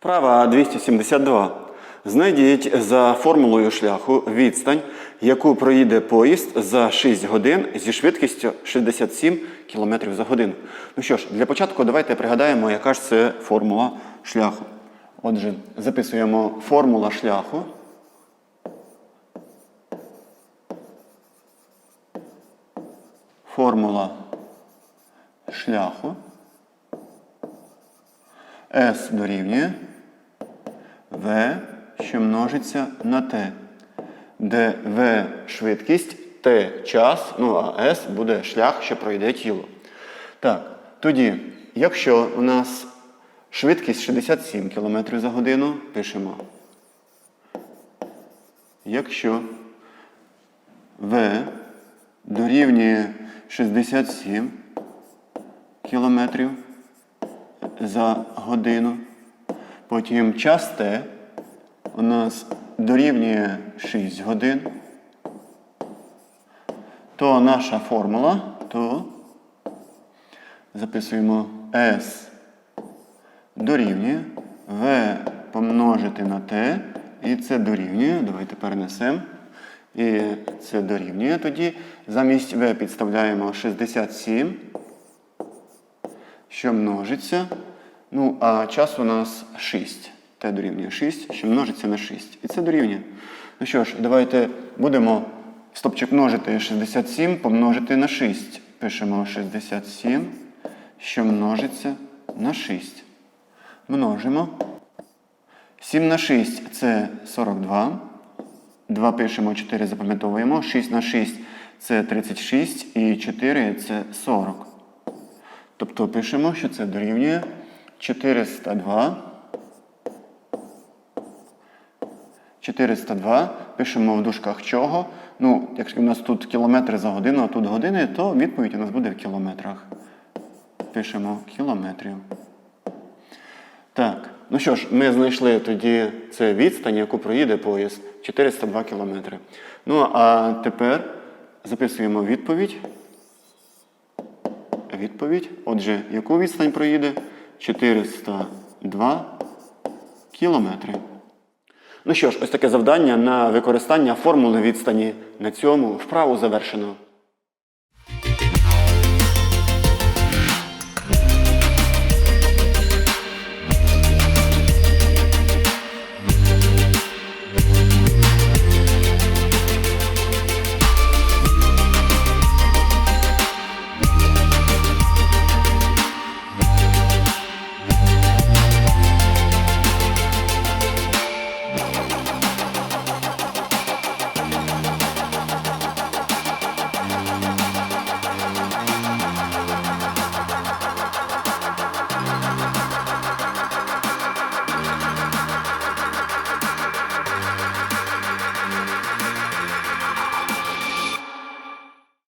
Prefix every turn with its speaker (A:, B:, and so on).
A: Вправа 272. Знайдіть за формулою шляху відстань, яку проїде поїзд за 6 годин зі швидкістю 67 км за годину. Ну що ж, для початку давайте пригадаємо, яка ж це формула шляху. Отже, записуємо формула шляху. Формула шляху. S дорівнює V, що множиться на T, де V швидкість, T час, ну а S буде шлях, що пройде тіло. Так, тоді, якщо у нас швидкість 67 км за годину, пишемо. Якщо V дорівнює 67 км за годину. Потім час Т у нас дорівнює 6 годин. То наша формула, то записуємо S дорівнює V помножити на T. І це дорівнює. Давайте перенесемо. І це дорівнює тоді. Замість V підставляємо 67 що множиться. Ну, а час у нас 6. Т дорівнює 6, що множиться на 6. І це дорівнює. Ну що ж, давайте будемо стопчик множити 67 помножити на 6. Пишемо 67, що множиться на 6. Множимо. 7 на 6 це 42. 2 пишемо, 4 запам'ятовуємо. 6 на 6 це 36 і 4 це 40. Тобто пишемо, що це дорівнює 402. 402. Пишемо в дужках чого. Ну, якщо у нас тут кілометри за годину, а тут години, то відповідь у нас буде в кілометрах. Пишемо кілометрів. Так, ну що ж, ми знайшли тоді це відстань, яку проїде поїзд 402 кілометри. Ну, а тепер записуємо відповідь. Відповідь. Отже, яку відстань проїде? 402 кілометри. Ну що ж, ось таке завдання на використання формули відстані. На цьому вправу завершено.